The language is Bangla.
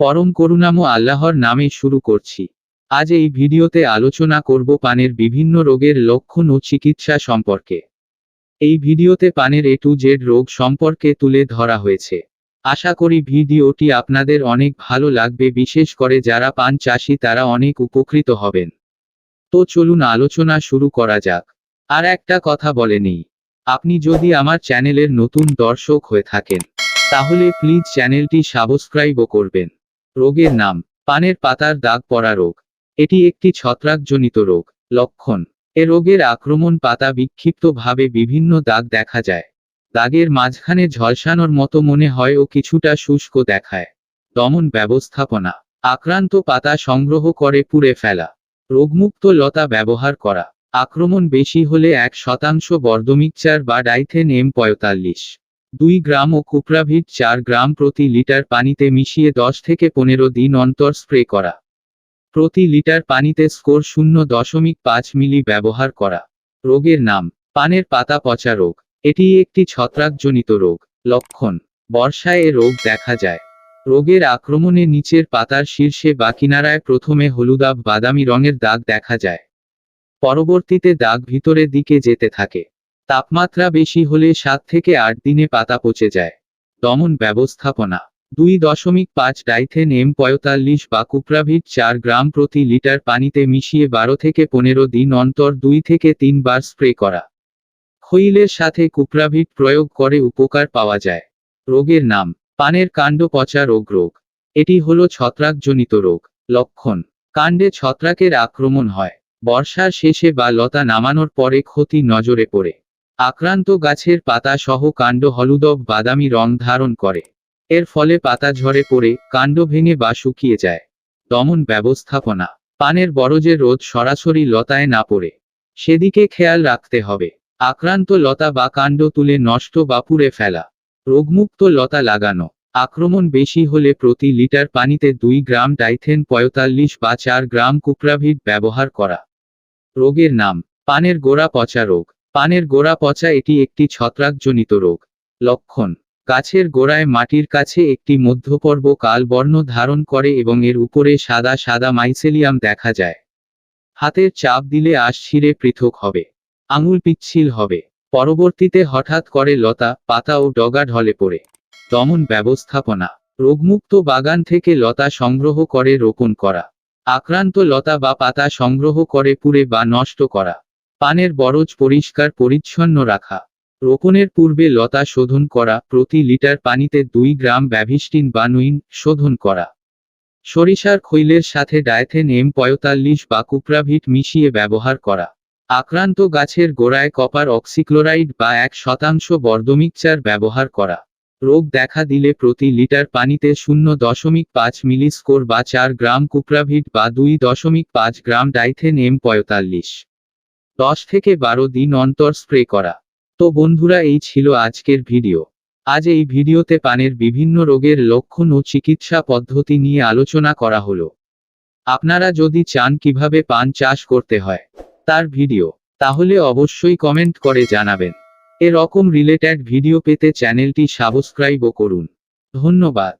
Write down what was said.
পরম করুণাময় আল্লাহর নামে শুরু করছি। আজ এই ভিডিওতে আলোচনা করব পানের বিভিন্ন রোগের লক্ষণ ও চিকিৎসা সম্পর্কে। এই ভিডিওতে পানের এ টু জেড রোগ সম্পর্কে তুলে ধরা হয়েছে। আশা করি ভিডিওটি আপনাদের অনেক ভালো লাগবে, বিশেষ করে যারা পান চাষি তারা অনেক উপকৃত হবেন। তো চলুন আলোচনা শুরু করা যাক। আর একটা কথা বলেনি আপনি যদি আমার চ্যানেলের নতুন দর্শক হয়ে থাকেন, তাহলে প্লিজ চ্যানেলটি সাবস্ক্রাইবও করবেন। রোগের নাম, পানের পাতার দাগ পড়া রোগ। এটি একটি ছত্রাকজনিত রোগ, লক্ষণ। এ রোগের আক্রমণ পাতা বিক্ষিপ্তভাবে বিভিন্ন দাগ দেখা যায়। দাগের মাঝখানে ঝলসানোর মতো মনে হয় ও কিছুটা শুষ্ক দেখায়। দমন ব্যবস্থাপনা। আক্রান্ত পাতা সংগ্রহ করে পুড়ে ফেলা। রোগমুক্ত লতা ব্যবহার করা। আক্রমণ বেশি হলে এক শতাংশ বর্দমিকচার বা ডাইথেন এম পঁয়তাল্লিশ। দুই গ্রাম ও কুপ্রাভিট চার গ্রাম প্রতি লিটার পানিতে মিশিয়ে দশ থেকে পনেরো দিন অন্তর স্প্রে করা। প্রতি লিটার পানিতে স্কোর শূন্য দশমিক পাঁচ মিলি ব্যবহার করা। রোগের নাম, পানের পাতা পচা রোগ। এটি একটি ছত্রাকজনিত রোগ। লক্ষণ, বর্ষায় এ রোগ দেখা যায়। রোগের আক্রমণে নিচের পাতার শীর্ষে বা কিনারায় প্রথমে হলুদাভ বাদামি রঙের দাগ দেখা যায়। পরবর্তীতে দাগ ভিতরের দিকে যেতে থাকে। তাপমাত্রা বেশি হলে সাত থেকে আট দিনে পাতা পচে যায়। দমন ব্যবস্থাপনা। দুই দশমিক পাঁচ ডাইথেন এম পঁয়তাল্লিশ বা কুপ্রাভিট চার গ্রাম প্রতি লিটার পানিতে মিশিয়ে বারো থেকে পনেরো দিন অন্তর দুই থেকে তিনবার স্প্রে করা। খৈলের সাথে কুপ্রাভিট প্রয়োগ করে উপকার পাওয়া যায়। রোগের নাম। পানের কাণ্ড পচা রোগ রোগ। এটি হল ছত্রাকজনিত রোগ। লক্ষণ। কাণ্ডে ছত্রাকের আক্রমণ হয়। বর্ষার শেষে বা লতা নামানোর পরে ক্ষতি নজরে পড়ে। আক্রান্ত গাছের পাতা সহ কাণ্ড হলুদব বাদামি রং ধারণ করে। এর ফলে পাতা ঝরে পড়ে, কাণ্ড ভেঙে বা শুকিয়ে যায়। দমন ব্যবস্থাপনা। পানের বরজের রোদ সরাসরি লতায় না পড়ে। সেদিকে খেয়াল রাখতে হবে। আক্রান্ত লতা বা কাণ্ড তুলে নষ্ট বা পুড়ে ফেলা। রোগমুক্ত লতা লাগানো। আক্রমণ বেশি হলে প্রতি লিটার পানিতে দুই গ্রাম ডাইথেন পঁয়তাল্লিশ বা চার গ্রাম কুপ্রাভিট ব্যবহার করা। রোগের নাম। পানের গোড়া পচা রোগ। পানের গোড়া পচা এটি একটি ছত্রাকজনিত রোগ। লক্ষণ, গাছের গোড়ায় মাটির কাছে একটি মধ্যপর্ব কাল বর্ণ ধারণ করে এবং এর উপরে সাদা সাদা মাইসেলিয়াম দেখা যায়। হাতের চাপ দিলে আশ ছিঁড়ে পৃথক হবে, আঙুল পিচ্ছিল হবে। পরবর্তীতে হঠাৎ করে লতা, পাতা ও ডগা ঢলে পড়ে। দমন ব্যবস্থাপনা, রোগমুক্ত বাগান থেকে লতা সংগ্রহ করে রোপণ করা। আক্রান্ত লতা বা পাতা সংগ্রহ করে পুড়ে বা নষ্ট করা। পানের বরজ পরিষ্কার পরিচ্ছন্ন রাখা। রোপণের পূর্বে লতা শোধন করা, প্রতি লিটার পানিতে দুই গ্রাম ব্যাভিস্টিন বা নুইন শোধন করা। সরিষার খৈলের সাথে ডায়থেন এম পঁয়তাল্লিশ বা কুপ্রাভিট মিশিয়ে ব্যবহার করা। আক্রান্ত গাছের গোড়ায় কপার অক্সিক্লোরাইড বা এক শতাংশ বর্দমিকচার ব্যবহার করা। রোগ দেখা দিলে প্রতি লিটার পানিতে শূন্য দশমিক পাঁচ মিলি স্কোর বা চার গ্রাম কুপ্রাভিট বা দুই দশমিক পাঁচ গ্রাম ডাইথেন এম পঁয়তাল্লিশ। দশ থেকে বারো দিন অন্তর স্প্রে করা। তো বন্ধুরা, এই ছিল আজকের ভিডিও। আজ এই ভিডিওতে পানের বিভিন্ন রোগের লক্ষণ ও চিকিৎসা পদ্ধতি নিয়ে আলোচনা করা হলো। আপনারা যদি চান কীভাবে পান চাষ করতে হয় তার ভিডিও, তাহলে অবশ্যই কমেন্ট করে জানাবেন। এরকম রিলেটেড ভিডিও পেতে চ্যানেলটি সাবস্ক্রাইবও করুন। ধন্যবাদ।